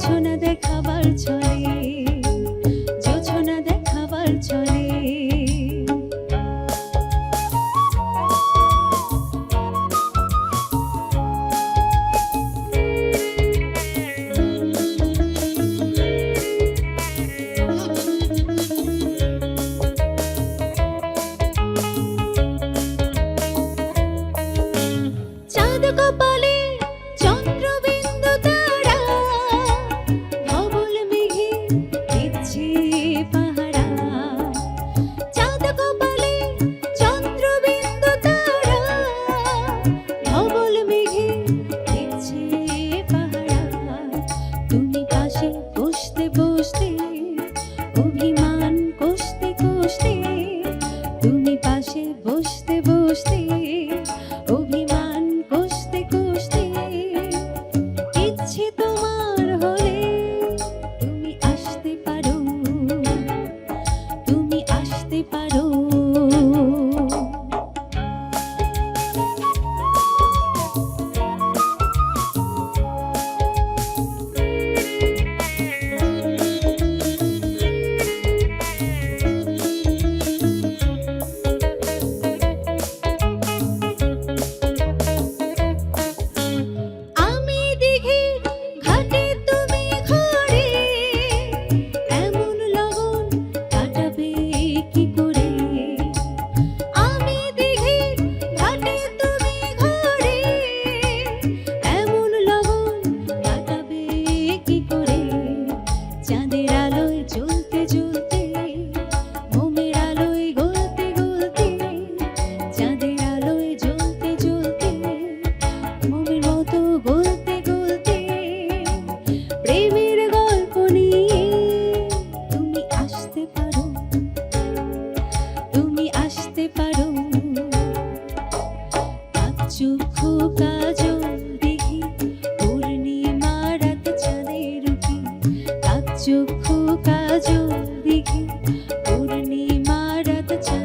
পারছ দেখাবার ছয়। nos teus. rezekiku to